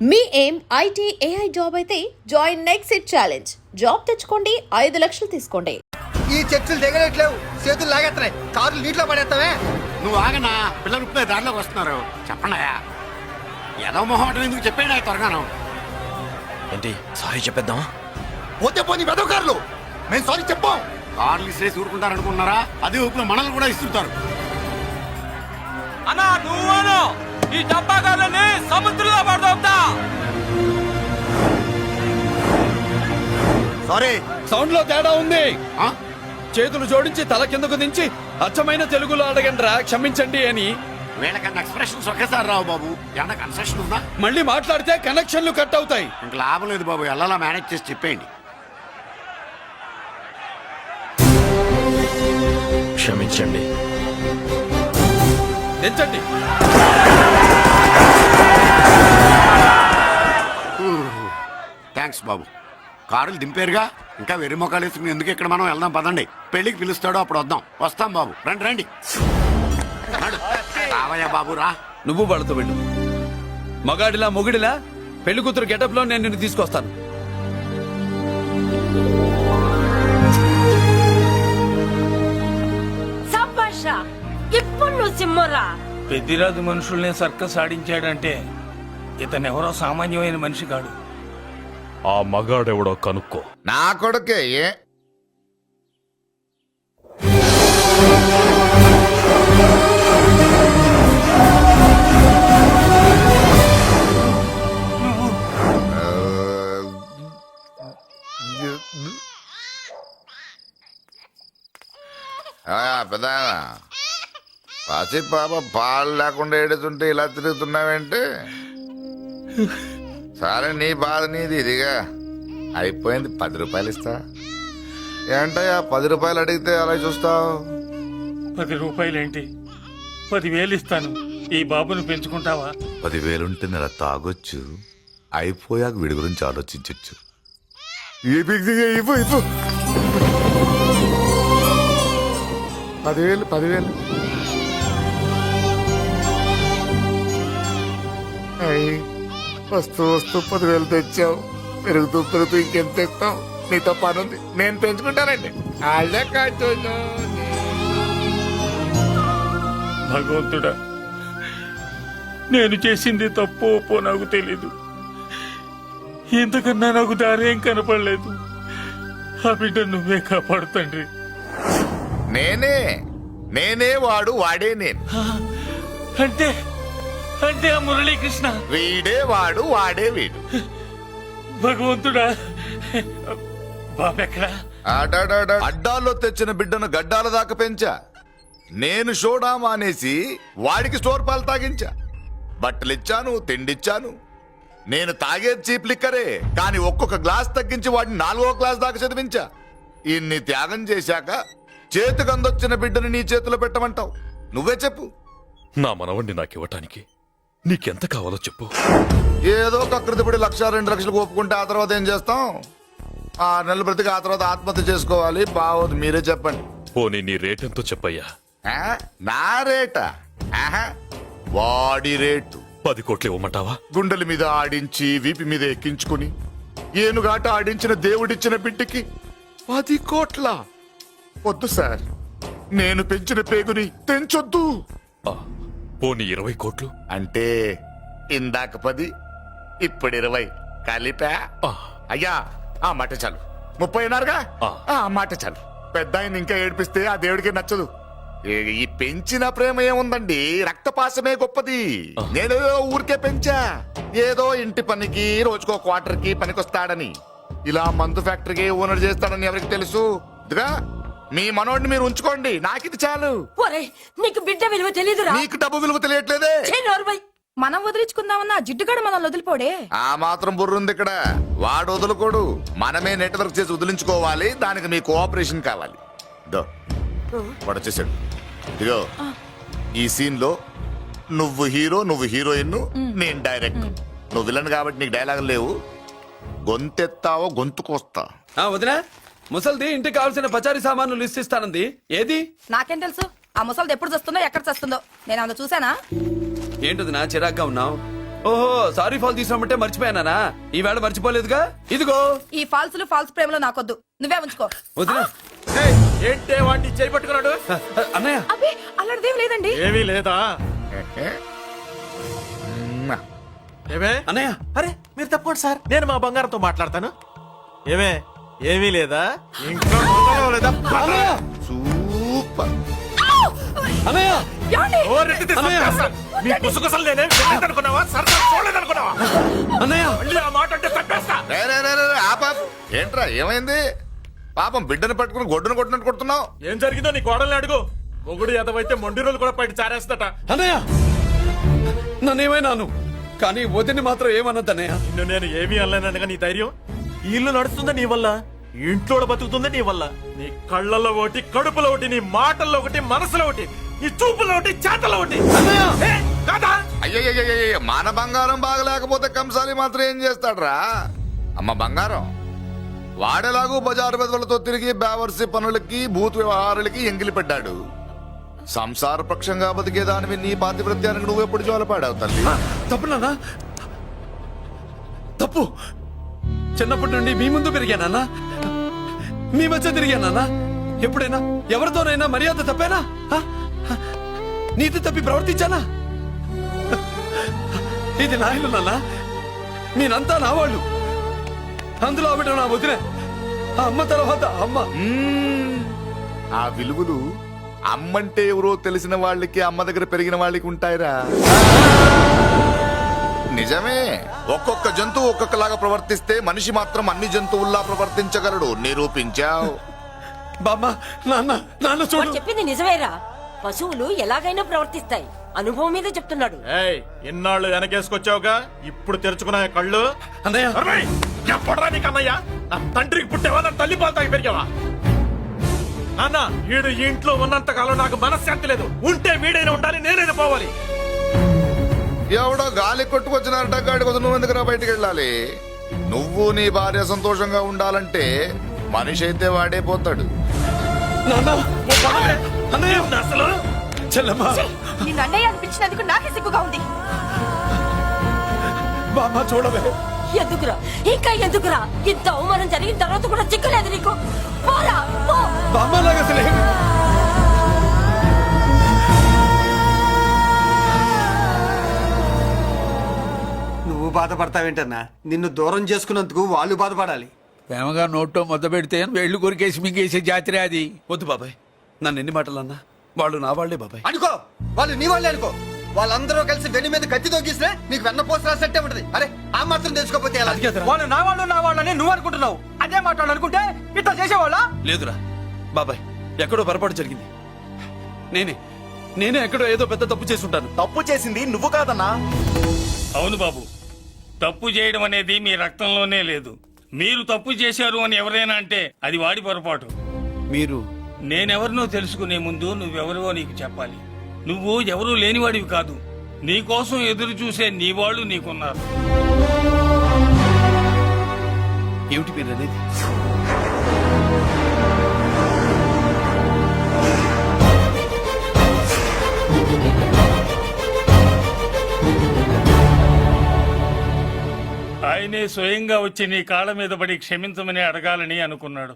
మీ ఏం IT AI job అయితే join next it challenge. Job తెచ్చుకోండి ఐదు లక్షలు తీసుకోండి. ఈ చర్చలు దిగలేట్లేవు. చేతులు లాగేస్తున్నాయి కారులు నీటిలో పడేస్తావే నువ్వు ఆగనా? పిల్లలు ఇప్పుడే దారిలోకి వస్తున్నారు. చెప్పండి ఏదో మొహం ఎందుకు చెప్పేయండి త్వరగాను? ఏంటి? సారీ చెప్పేద్దామా? పోతే పోనీ వెదవ కార్లు. మేము సారీ చెప్పాం. కార్లు ఇసిరేసి ఊరుకుంటారనుకున్నారా అదే ఊపిలో మనల్ని కూడా ఇస్తుంటారు. అన్నా నువ్వును ఈ డబ్బాగాలని సముద్రంలో పడదోపుతా సారీ. సౌండ్లో తేడా ఉంది. ఆ? చేతులు జోడించి తల కిందకు దించి అచ్చమైన తెలుగులో అడగండ్రా క్షమించండి అని. వీళ్ళకన్నా ఎక్స్ప్రెషన్స్ ఒకేసారి రావు బాబు. ఏమన్నా కన్సెషన్ ఉందా? మళ్ళీ మాట్లాడితే కనెక్షన్లు కట్ అవుతాయి. ఇంక లాభం లేదు బాబు. ఎలా మేనేజ్ చేసి చెప్పేయండి. క్షమించండి. దించండి థ్యాంక్స్ బాబు. కారులు దింపారుగా? ఇంకా వెర్రి మొక్కలు వేసుకుని ఎందుకు ఇక్కడ మనం వెళ్దాం? పదండి. పెళ్ళికి పిలుస్తాడో అప్పుడు వద్దాం. వస్తాం బాబు. రండి రండి. నడు. రావయ్యా బాబు రా. నువ్వు వాళ్ళతో వెళ్ళు. మగాడిలా మొగుడిలా పెళ్ళి కూతురు గెటప్లో నేను నిన్ను తీసుకొస్తాను. సిమ్మరా పెద్దిరాజు మనుషుల్ని సర్కస్ ఆడించాడంటే ఇతనెవరో సామాన్యమైన మనిషి కాడు. ఆ మగాడెవడో కనుక్కో. నా కొడుకే ఏ? పసి పాప పాలు లేకుండా ఏడుతుంటే ఇలా తిరుగుతున్నావేంటి? సరే నీ బాధ నీది ఇదిగా. అయిపోయింది పది రూపాయలు ఇస్తా. ఏంటయ్యా పది రూపాయలు అడిగితే అలా చూస్తావు? పది రూపాయలేంటి? పదివేలు ఇస్తాను. ఈ బాబును పెంచుకుంటావా? పదివేలుంటే నెల తాగొచ్చు. అయిపోయాక వీడి గురించి ఆలోచించచ్చు. పదివేలు పదివేలు. అయ్యి వస్తూ వస్తూ పదివేలు తెచ్చావు. పెరుగుతూ పెరుగుతూ ఇంకెంత తెస్తావు? నీతో పని ఉంది. నేను పెంచుకుంటానండి. వాళ్ళే కాచు భగవంతుడా నేను చేసింది తప్పు ఒప్పో నాకు తెలీదు. ఇంతకన్నా నాకు దారేం కనపడలేదు. ఆ బిడ్డ నువ్వే కాపాడు తండ్రి నేనే నేనే వాడు వాడే నేను. అంటే అంటే ఆ మురళీకృష్ణ. వీడే వాడు వాడే వీడు. భగవంతుడా. బాబెక్కడా. అడ్డాల్లో తెచ్చిన బిడ్డను గడ్డాల దాకా పెంచా. నేను షోడా మానేసి వాడికి స్టోర్ పాలు తాగించా. బట్టలిచ్చాను తిండిచ్చాను. నేను తాగేది చీప్ లిక్కరే కానీ ఒక్కొక్క గ్లాస్ తగ్గించి వాడిని నాలుగో క్లాస్ దాకా చదివించా. ఇన్ని త్యాగం చేశాక చేతికి అందొచ్చిన బిడ్డను నీ చేతిలో పెట్టమంటావు. నువ్వే చెప్పు. నా మనవణ్ణి నాకివ్వటానికి నీకెంత కావాలో చెప్పు. ఏదో కకృతిపడి లక్ష రెండు లక్షలు ఒప్పుకుంటే ఆ తర్వాత ఏం చేస్తాం? ఆ నెలలు బ్రతికి ఆ తర్వాత ఆత్మహత్య చేసుకోవాలి. బావద్దు మీరే చెప్పండి. పోనీ నీ రేటెంతో చెప్పయ్యా. ఆ? నా రేటా? ఆహా. వాడి రేటు. పది కోట్లు ఇవ్వమంటావా? గుండెల మీద ఆడించి వీపి మీద ఎక్కించుకుని ఏనుగాట ఆడించిన దేవుడిచ్చిన బిడ్డకి పది కోట్ల? వద్దు సార్ నేను పెంచిన పేగుని తెంచొద్దు. ఆ, పోనీ ఇరవై కోట్లు? అంటే ఇందాక పది ఇప్పుడు ఇరవై. కలిపా? ఆ, అయ్యా ఆ మాట చాలు. ముప్పై అన్నారుగా ఆ. ఆ మాట చాలు. పెద్ద ఆయన ఇంకా ఏడిపిస్తే ఆ దేవుడికి నచ్చదు. ఈ- ఈ పెంచిన ప్రేమ ఏముందండి? రక్తపాసమే గొప్పది. నేను ఊరికే పెంచా. ఏదో ఇంటి పనికి రోజుకో క్వార్టర్కి పనికొస్తాడని. ఇలా మందు ఫ్యాక్టరీకి ఓనర్ చేస్తాడని ఎవరికి తెలుసు? ఇదిగా? మీ మనోడిని మీరు ఉంచుకోండి. నాకిది చాలు. ఒరే నీకు బిడ్డ విలువ తెలీదురా. నీకు డబ్బు విలువ తెలియట్లేదే. మనం వదిలించుకుందామన్నా జిడ్డుగాడు మనల్ని వదిలిపోడే. ఆ మాత్రం బుర్రుంది ఇక్కడ. వాడు వదులుకోడు. మనమే నెట్వర్క్ చేసి వదిలించుకోవాలి. దానికి మీ కోఆపరేషన్ కావాలి. దో వాడు వచ్చేసాడు. ఇదిగో ఈ సీన్లో నువ్వు హీరో నువ్వు హీరోయిన్ నేను డైరెక్ట్. నువ్వు విలన్ కాబట్టి నీకు డైలాగ్ లేవు. గొంతెత్తావో గొంతుకొస్తా. ఆ వదినా. ముసల్ది ఇంటికి కావాల్సిన పచారీ సామాన్లు లిస్ట్ ఇస్తానంది. ఏది? నాకేం తెలుసు? ఆ ముసలిది ఎప్పుడు చస్తుందో ఎక్కడ చస్తుందో. నేను అందులో చూసానా ఏంటిది నా చిరాగ్గా ఉన్నావు? ఓహో సారీ ఫాల్ తీసామంటే మర్చిపోయానా ఈవేళ మర్చిపోలేదుగా? ఇదిగో. ఈ ఫాల్సులు ఫాల్స్ ప్రేమలో నాకొద్దు. నువ్వే ఉంచుకో. వదినా. ఏంటే వాడిని చేయి పట్టుకున్నాడు? అన్నయ్య. అబ్బే అలాంటిదేం లేదండి. ఏమీ లేదా? ఏమే? అన్నయ్య. అరే మీరు తప్పండి సార్. నేను మా బంగారంతో మాట్లాడతాను. ఏమే? ఏమీ లేదా? ఇంకా మొదలు లేదా? సూపర్. అన్నయ్య! ఏమండి? ఓ రెడ్డి తెస్తా. మీ కుసుకుసలు నేనే అనుకున్నావా సరదా చూడలేదనుకున్నావా? అన్నయ్య! మళ్ళీ ఆ మాట అంటే తప్పేస్తా. రే, రే, రే, రే, రే, ఆపాపు. ఏంట్రా ఏమైంది? పాపం బిడ్డను పట్టుకుని గొడ్డును కొట్టినట్టు కొడుతున్నావు. ఏం జరిగిందో నీ కోడల్ని అడుగు. మొగుడు ఎదవైతే మొండి రోజులు కూడా బయట చారేస్తట. అన్నయ్య! నన్నేమైనాను? కానీ వదిని మాత్రం ఏమన్నది అన్నయ్య నిన్ను నేను ఏమీ అనలేనగా నీ ధైర్యం? ఇల్లు నడుస్తుందా నీ వల్ల? ఇంట్లో బతుకుతుందా నీ వల్ల? నీ కళ్ళల్లో ఒకటి కడుపులో ఒకటి నీ మాటల్లో ఒకటి మనసులో ఒకటి నీ చూపులో ఒకటి చేతల్లో ఒకటి. కాదా? మన బంగారం బాగలేకపోతే కంసాలి మాత్రం ఏం చేస్తాడ్రా? అమ్మ బంగారం వాడేలాగూ బజారు బెదవులతో తిరిగి బేవర్సి పనులకి భూత్ వ్యవహారాలకి ఎంగిలి పెట్టాడు. సంసార పక్షంగా బతికేదానివి నీ పాతివృత్యానికి నువ్వు ఎప్పుడు జోలపాడావు తల్లి? తప్పు నాన్న. తప్పు. చిన్నప్పటి నుండి మీ ముందు పెరిగానన్నా మీ మధ్య తిరిగానన్నా ఎప్పుడైనా ఎవరితోనైనా మర్యాద తప్పేనా? నీతి తప్పి ప్రవర్తించానా? ఇది నా ఇల్లు నాన్న. నేనంతా నా వాళ్ళు. అందులో ఆవిడ నా వదిన. ఆ అమ్మ తర్వాత అమ్మ. ఆ విలువలు అమ్మంటే ఎవరో తెలిసిన వాళ్ళకి అమ్మ దగ్గర పెరిగిన వాళ్ళకి ఉంటాయిరా. నిజమే. ఒక్కొక్క జంతువు ఒక్కొక్కలాగా ప్రవర్తిస్తే మనిషి మాత్రం అన్ని జంతువుల్లా ప్రవర్తించగలడు. నిరూపించావు. బామ్మ నాన్న నాన్న వాడు చూడు చెప్పింది నిజమేరా. పశువులు ఎలాగైనా ప్రవర్తిస్తాయి. అనుభవం మీద చెప్తున్నాడు. ఏయ్ ఇన్నాళ్ళు వెనకేసుకొచ్చావుగా? ఇప్పుడు తెరుచుకున్నా కళ్ళు? అన్నయ్య. అరవై! ఎప్పుడురా నీకు అన్నయ్య? నా తండ్రికి పుట్టావా? నా తల్లి పాలు తాగి పెరిగావా? నాన్న వీడు ఈ ఇంట్లో ఉన్నంత కాలం నాకు మనశ్శాంతి లేదు. ఉంటే వీడైనా ఉండాలి నేనైనా పోవాలి. ఎవడో గాలి కొట్టుకొచ్చినారట గాడి కోసం నువ్వు ఎందుకురా బయటికి వెళ్ళాలి? నువ్వు నీ భార్య సంతోషంగా ఉండాలంటే మనిషి అయితే వాడే పోతాడు. నాన్న! అన్నయ్య. అనిపించినందుకు నాకే సిగ్గుగా ఉంది. బామ్మ చూడవే. ఎందుకురా? ఇంకా ఎందుకురా? ఇంత అవమానం జరిగిన తర్వాత కూడా చిక్కలేదు నీకు. పోరా పో. బామ్మలాగా అసలు బాధపడతావేంటన్నా? నిన్ను దూరం చేసుకున్నందుకు వాళ్ళు బాధపడాలి. ప్రేమగా నోట్లో మొద్ద పెడితే వేళ్ళు కొరికేసి మింగేసే జాతర అది. వద్దు బాబాయ్. నన్ను ఎన్ని మాటలు అన్నా వాళ్ళు నా వాళ్ళే బాబాయ్. అనుకో! వాళ్ళు నీ వాళ్ళే అనుకో! వాళ్ళందరూ కలిసి వెన్ను మీద కత్తి తోగిస్తే నీకు వెన్న పోసి రాసట్టే ఉంటది. అరే ఆ మాత్రం తెలుసుకోపోతే ఎలా. వాళ్ళు నా వాళ్ళు నా వాళ్ళని నువ్వు అనుకుంటున్నావు. అదే మాట అనుకుంటే ఇట్లా చేసేవాళ్ళ? లేదురా. బాబాయ్ ఎక్కడో పొరపాటు జరిగింది. నేనే నేనే ఎక్కడో ఏదో పెద్ద తప్పు చేసి ఉంటాను. తప్పు చేసింది నువ్వు కాదన్నా? అవును బాబు. తప్పు చేయడం అనేది మీ రక్తంలోనే లేదు. మీరు తప్పు చేశారు అని ఎవరైనా అంటే అది వాడి పొరపాటు. మీరు? నేనెవరినో తెలుసుకునే ముందు నువ్వెవరివో నీకు చెప్పాలి. నువ్వు ఎవరూ లేనివాడివి కాదు. నీ కోసం ఎదురు చూసే నీ వాళ్ళు నీకున్నారు. ఏమిటి మీరు అనేది? ఆయనే స్వయంగా వచ్చి నీ కాళ్ళ మీద పడి క్షమించమని అడగాలని అనుకున్నాడు.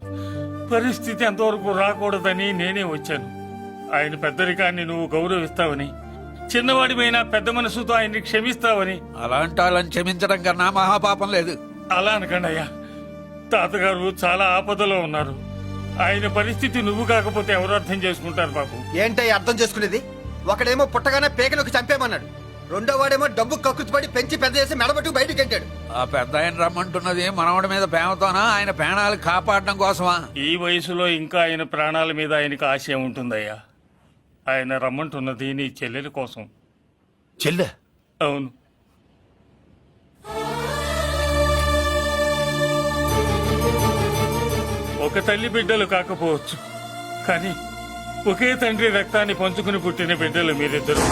పరిస్థితి అంతవరకు రాకూడదని నేనే వచ్చాను. ఆయన పెద్దరికాన్ని నువ్వు గౌరవిస్తావని చిన్నవాడిపైన పెద్ద మనసుతో ఆయన్ని క్షమిస్తావని. అలాంటి వాళ్ళని క్షమించడం కన్నా మహాపాపం లేదు. అలా అనకండి అయ్యా. తాతగారు చాలా ఆపదలో ఉన్నారు. ఆయన పరిస్థితి నువ్వు కాకపోతే ఎవరు అర్థం చేసుకుంటారు బాబు? ఏంటయ్య అర్థం చేసుకునేది? ఒకడేమో పుట్టగానే పేకలకు చంపేమన్నాడు రెండో వాడేమో డబ్బు కక్కుతుపడి పెంచి పెద్ద చేసి మెడబట్టుకు బయటికి గంటాడు ఆ పెద్ద ఆయన రమ్మంటున్నది మనవడి మీద ప్రేమతోనా? ఆయన ప్రాణాలు కాపాడడం కోసమా? ఈ వయసులో ఇంకా ఆయన ప్రాణాల మీద ఆయనకు ఆశ ఉంటుందయ్యా ఆయన రమ్మంటున్నది నీ చెల్లెల కోసం. చెల్లె? అవును. ఒక తల్లి బిడ్డలు కాకపోవచ్చు కానీ ఒకే తండ్రి రక్తాన్ని పంచుకుని పుట్టిన బిడ్డలు మీరిద్దరు.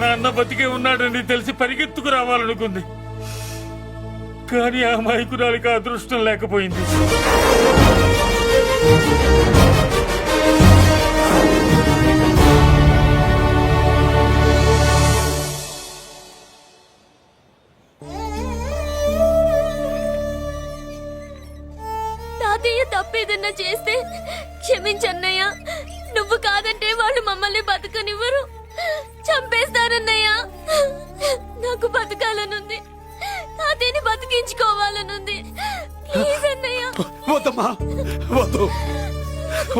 తన అన్న బతికే ఉన్నాడని తెలిసి పరిగెత్తుకు రావాలనుకుంది. కానీ ఆ మైకురాలికి అదృష్టం లేకపోయింది. తాతయ్య తప్పేదన్నా చేస్తే క్షమించన్నయ్య. నువ్వు కాదంటే వాళ్ళు మమ్మల్ని బతకనివ్వరు. చంపే తాతయ్యని బతికించుకోవాలనుంది ప్లీజ్ అన్నయ్య. వద్దమ్మా. వద్దు.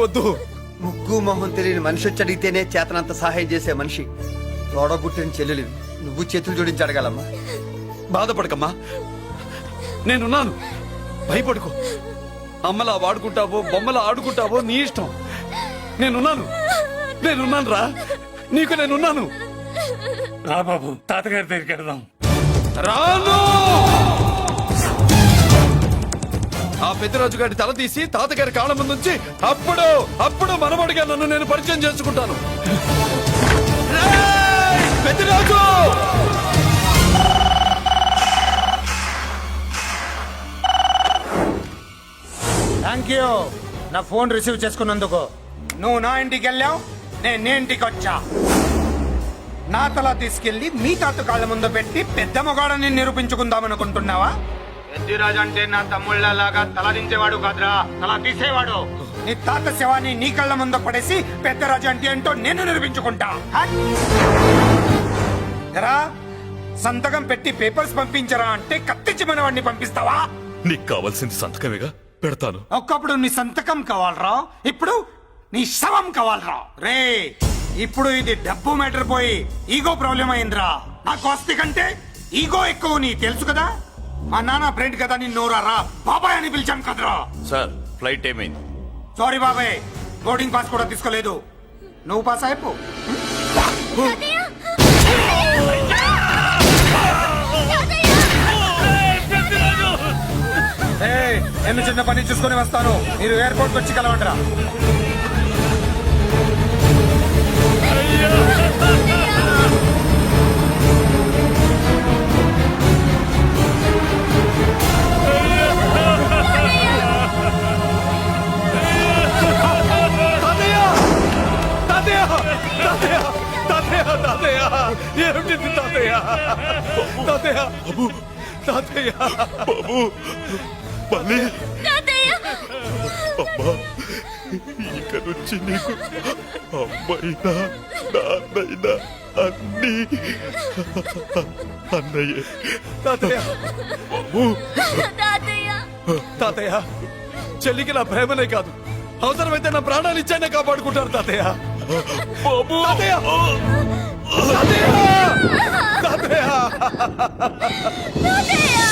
వద్దు. ముగ్గు మొహం తెలియని మనిషి వచ్చి అడిగితేనే చేతనంత సహాయం చేసే మనిషి. తోడబుట్టిన చెల్లెలు. నువ్వు చేతులు జోడించి అడగాలమ్మా. బాధపడకమ్మా. నేనున్నాను. భయపడుకో. అమ్మలా వాడుకుంటావో బొమ్మలా ఆడుకుంటావో నీ ఇష్టం. నేనున్నాను. నేనున్నాను రా. నీకు నేనున్నాను. రా బాబు. తాతగారి దగ్గరికి వెళ్దాం. రాను! ఆ పెద్దరాజు గారి తల తీసి తాతగారి కాళ్ళ ముందు ఉంచి అప్పుడు అప్పుడు మనమడిగా నన్ను నేను పరిచయం చేసుకుంటాను. రేయ్! పెద్దరాజు! థ్యాంక్ యూ నా ఫోన్ రిసీవ్ చేసుకున్నందుకు. నువ్వు నా ఇంటికి వెళ్ళావు నేను నీ ఇంటికి వచ్చా. నా తల తీసుకెళ్ళి మీ తాత కాళ్ళ ముందు పెట్టి పెద్ద మొగాడని నిరూపించుకుందాం అనుకుంటున్నావా పెద్దిరాజు అంటే నా తమ్ముళ్ళలాగా తల దించేవాడు కాదురా తల తీసేవాడు. నీ తాత శవాన్ని నీ కళ్ళ ముందు పడేసి పెద్దరాజు అంటే ఏంటో నేను నిరూపించుకుంటా! ఎరా సంతకం పెట్టి పేపర్స్ పంపించరా అంటే కత్తించి మనవాడిని పంపిస్తావా? నీకు కావాల్సింది సంతకమేగా? పెడతాను. ఒకప్పుడు నీ సంతకం కావాలరా ఇప్పుడు నీ శవం కావాలరా. రే ఇప్పుడు ఇది డబ్బు మ్యాటర్ పోయి ఈగో ప్రాబ్లం అయిందిరా. నాకు ఆస్తి కంటే ఈగో ఎక్కువ నీ తెలుసు కదా? మా నాన్న ఫ్రెండ్ కదా నిన్ను నోరారా బాబాయ్ అని పిలిచాను కదరా. సార్ ఫ్లైట్ ఏమైంది? సారీ బాబాయ్ బోర్డింగ్ పాస్ కూడా తీసుకోలేదు. నువ్వు పాస్ అయిపో. ఏయ్, నేను చిన్న పని చూసుకొని వస్తాను. మీరు ఎయిర్పోర్ట్ వచ్చి కలవండిరా. తాతయ్య. బాబు మళ్ళీ. తాతయ్య. అమ్మా ఇక నుంచి నీకు అమ్మైనా నాన్నైనా అన్ని. అన్నయ్యే. తాతయ్య. బాబు. తాతయ్య. తాతయ్య చెల్లికి నా ప్రేమనే కాదు. అవసరమైతే నా ప్రాణాలు ఇచ్చానే కాపాడుకుంటారు తాతయ్య. బాబు. తాతయ్య. తాతయ్య. తాతయ్య తాతయ్య